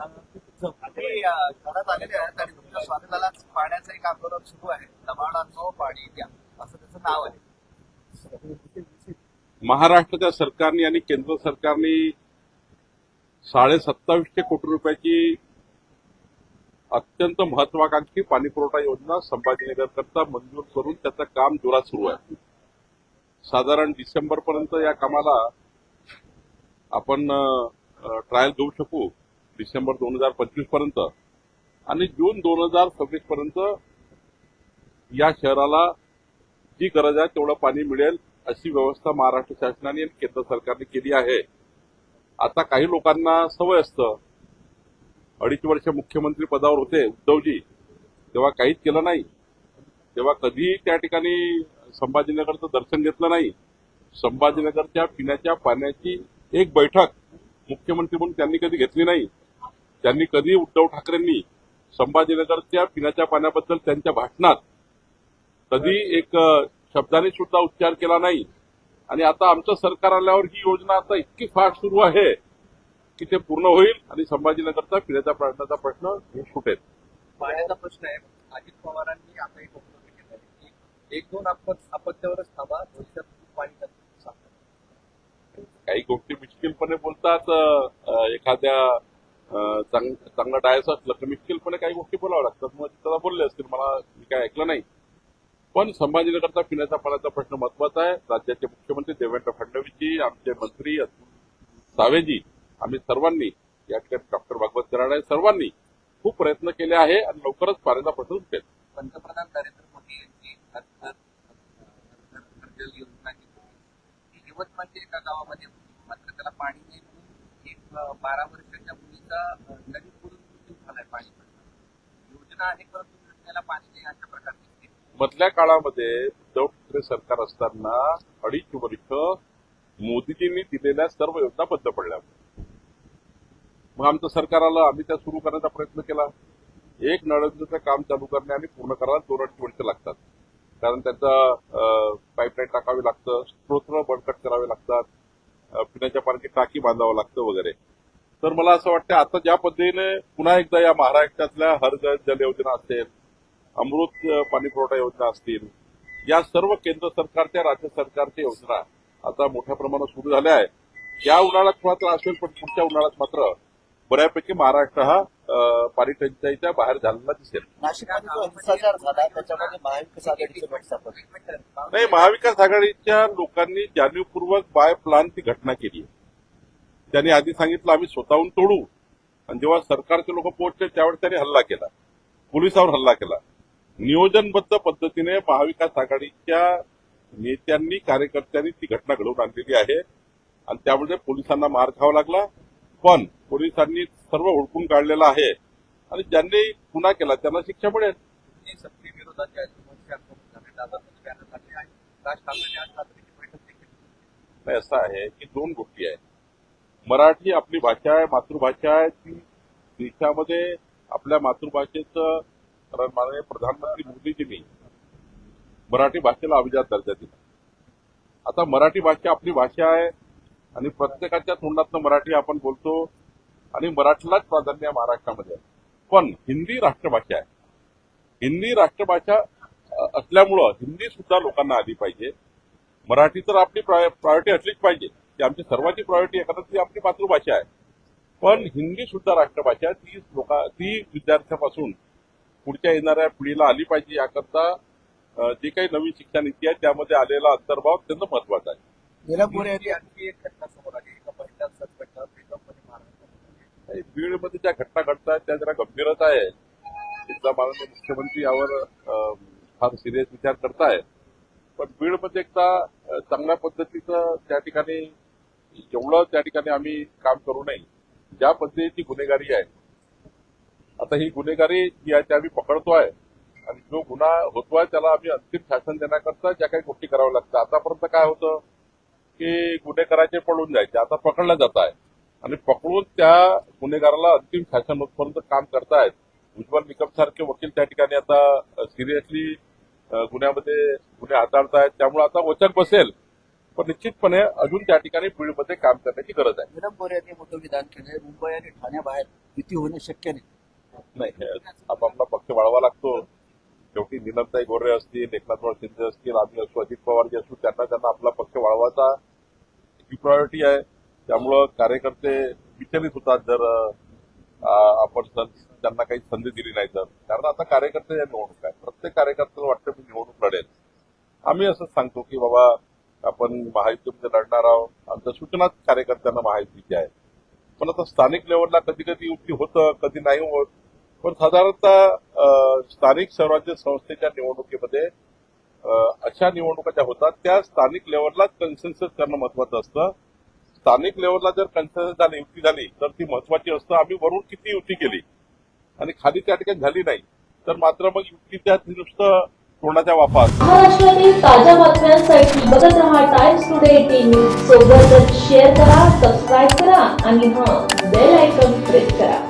तुम्ही घरात आलेले आहेत आणि तुमच्या स्वागताला पाण्याचं एक आंदोलन सुरू आहे. दबाणांनो पाणी द्या असं त्याचं नाव आहे. महाराष्ट्राच्या सरकारने आणि केंद्र सरकारने साडे सत्तावीसशे कोटी रुपयाची अत्यंत महत्वाकांक्षी पाणी पुरवठा योजना संभाजीनगर करता मंजूर करून त्याचं काम जोरात सुरू आहे. साधारण डिसेंबर पर्यंत या कामाला आपण ट्रायल घेऊ शकू. डिसेंबर दोन हजार पंचवीसपर्यंत. आणि जून दोन हजार सव्वीस पर्यंत या शहराला जी गरज आहे तेवढं पाणी मिळेल अशी व्यवस्था महाराष्ट्र शासनाने आणि केंद्र सरकारने केली आहे. आता काही लोकांना सवय असतं. अडीच वर्ष मुख्यमंत्री पदावर होते उद्धवजी. तेव्हा काहीच केलं नाही. तेव्हा कधीही त्या ठिकाणी संभाजीनगरचं दर्शन घेतलं नाही. संभाजीनगरच्या पिण्याच्या पाण्याची एक बैठक मुख्यमंत्री म्हणून त्यांनी कधी घेतली नाही. त्यांनी कधी उद्धव ठाकरेंनी संभाजीनगरच्या पिण्याच्या पाण्याबद्दल त्यांच्या भाषणात कधी एक शब्दाने सुद्धा उच्चार केला नाही. आणि आता आमचं सरकार आल्यावर ही योजना आता इतकी फास्ट सुरू आहे की ते पूर्ण होईल आणि संभाजीनगरचा पिण्याच्या पाण्याचा प्रश्न हे सुटेल. पाण्याचा प्रश्न आहे. अजित पवारांनी आता एक वक्तव्य केलं आहे की एक दोन अपत्यावरच थांबा पाणी काही गोष्टी मिश्किलपणे बोलतात एखाद्या चांग- चांगला डायस असलं तर मिश्किलपणे काही गोष्टी बोलाव्या लागतात. मग त्याला बोलले असतील मला मी काय ऐकलं नाही. पण संभाजीनगरचा पिण्याच्या पाण्याचा प्रश्न महत्त्वाचा आहे. राज्याचे मुख्यमंत्री देवेंद्र फडणवीसजी आमचे मंत्री सावेजी आम्ही सर्वांनी या ठिकाणी डॉक्टर भागवत कराडे सर्वांनी खूप प्रयत्न केले आहे आणि लवकरच पाण्याचा प्रश्न सुटेल. पंतप्रधान नरेंद्र मोदी यांची योजना यवतमाळच्या एका गावामध्ये मात्र त्याला पाणी नाही. एक बारा वर्षाच्या मुलीचा अं, नदी बुडून मृत्यू झालाय पाणी योजना आहे परंतु योजनेला पाणी नाही अशा प्रकारची मधल्या काळामध्ये उद्धव ठाकरे सरकार असताना अडीच वर्ष मोदीजींनी दिलेल्या सर्व योजना बंद पडल्या. मग आमचं सरकार आलं आम्ही त्या सुरू करण्याचा प्रयत्न केला. एक नळजचं काम चालू करणे आणि पूर्ण करायला दोन अडीच वर्ष लागतात. कारण त्याचं पाईपलाईन टाकावी लागतं स्त्रोत्र बळकट करावे लागतात. पिण्याच्या पाण्याची टाकी बांधावं लागतं वगैरे. तर मला असं वाटतं आता ज्या पद्धतीने पुन्हा एकदा या महाराष्ट्रातल्या हर जल योजना असेल अमृत पाणी पुरवठा योजना असतील या सर्व केंद्र सरकारच्या राज्य सरकारच्या योजना आता मोठ्या प्रमाणात सुरू झाल्या आहेत. या उन्हाळ्यात मात्र असेल पण पुढच्या उन्हाळ्यात मात्र बऱ्यापैकी महाराष्ट्र हा टंचाईच्या बाहेर झालेला दिसेल. नाशिकमध्ये जो हिंसाचार झाला त्याच्यामध्ये महाविकास आघाडीचं गट सापडलं नाही महाविकास आघाडीच्या लोकांनी जाणीवपूर्वक बाय प्लान ती घटना केली. त्यांनी आधी सांगितलं आम्ही स्वतःहून तोडू. आणि जेव्हा सरकारचे लोक पोहोचले त्यावेळेस त्यांनी हल्ला केला. पोलिसावर हल्ला केला. नियोजनबद्ध पद्धतीने महाविकास आघाडीच्या नेत्यांनी कार्यकर्त्यांनी ती घटना घडवून आणलेली आहे. आणि त्यामध्ये पोलिसांना मार खावा लागला. पण पोलिसांनी सर्व हुडकून काढलेलं आहे. आणि ज्यांनी गुन्हा केला त्यांना शिक्षा मिळेल. नाही, असं आहे की दोन गोष्टी आहेत. मराठी आपली भाषा आहे मातृभाषा आहे ती देशामध्ये आपल्या मातृभाषेचं कारण माननीय प्रधानमंत्री मोदीजींनी मराठी भाषेला अभिजात दर्जा दिला. आता मराठी भाषा आपली भाषा आहे आणि प्रत्येकाच्या तोंडातनं मराठी आपण बोलतो आणि मराठीलाच प्राधान्य आहे महाराष्ट्रामध्ये. पण हिंदी राष्ट्रभाषा आहे. हिंदी राष्ट्रभाषा असल्यामुळं हिंदी सुद्धा लोकांना आली पाहिजे. मराठी तर आपली प्रायोरिटी असलीच पाहिजे. ती आमची सर्वांची प्रायोरिटी आहे. कारण ती आपली मातृभाषा आहे. पण हिंदी सुद्धा राष्ट्रभाषा ती लोका ती विद्यार्थ्यापासून पुढच्या येणाऱ्या पिढीला आली पाहिजे याकरता जे जी काही नवीन शिक्षण नीती आहे त्यामध्ये आलेला अंतर्भाव अत्यंत महत्त्वाचा आहे. निलमपुरे बीडची आणखी एक घटना समोर आली. एका घटना बीडमध्ये ज्या घटना घडतात त्या जरा गंभीरच आहे. तिथला माननीय मुख्यमंत्री यावर फार सिरियस विचार करतायत पण बीडमध्ये एकदा चांगल्या पद्धतीचं त्या ठिकाणी जेवढं त्या ठिकाणी आम्ही काम करू नये. ज्या पद्धतीची गुन्हेगारी आहे. आता ही गुन्हेगारी जी आहे ती आम्ही पकडतोय आणि जो गुन्हा होतोय त्याला आम्ही अंतिम शासन देण्याकरता ज्या काही गोष्टी कराव्या लागतात. आतापर्यंत काय होतं? की गुन्हे करायचे पळून जायचे. आता पकडलं जात आहे. आणि पकडून त्या गुन्हेगाराला अंतिम शासन होतपर्यंत काम करतायत. उज्ज्वल निकम सारखे वकील त्या ठिकाणी आता सिरियसली गुन्ह्यामध्ये गुन्हे हाताळतायत. त्यामुळे आता वचक बसेल. पण निश्चितपणे अजून त्या ठिकाणी बीडमध्ये काम करण्याची गरज आहे. नीरव गोरे यांनी मोठं विधान केलंय. मुंबई आणि ठाण्याबाहेर युती होणं शक्य नाही. आपापला पक्ष वाढवा लागतो. शेवटी निलमताई गोरे असतील एकनाथराव शिंदे असतील आम्ही असू अजित पवार जे असू त्यांना त्यांना आपला पक्ष वाढवायचा. ही प्रायोरिटी आहे. त्यामुळं कार्यकर्ते विचलित होतात जर आपण त्यांना काही संधी दिली नाही तर. कारण आता कार्यकर्ते या निवडणूक आहे प्रत्येक कार्यकर्त्याला वाटतं मी निवडणूक लढेल. आम्ही असं सांगतो की बाबा आपण महायुतीमध्ये लढणार आहोत. आमच्या सूचनाच कार्यकर्त्यांना महायुतीची आहे. पण आता स्थानिक लेवलला कधी कधी युक्ती होतं कधी नाही होत. पण साधारणतः स्थानिक स्वराज्य संस्थेच्या निवडणुकीमध्ये अशा निवडणुका ज्या होतात. त्या स्थानिक लेवलला कन्सेन्सस करणं महत्वाचं असतं. स्थानिक लेवलला जर कन्सेन्सस झाली युती झाली तर ती महत्वाची असतं. आम्ही वरून किती युती केली? आणि खाली त्या ठिकाणी झाली नाही तर मात्र मग युती त्या नुसतं तोंडाच्या वाफा महाराष्ट्रातील ताज्या बातम्यांसाठी बघत राहा टाइम्स टुडे टीव्ही सोबतच शेअर करा सबस्क्राईब करा आणि हा बेल आयकॉन प्रेस करा.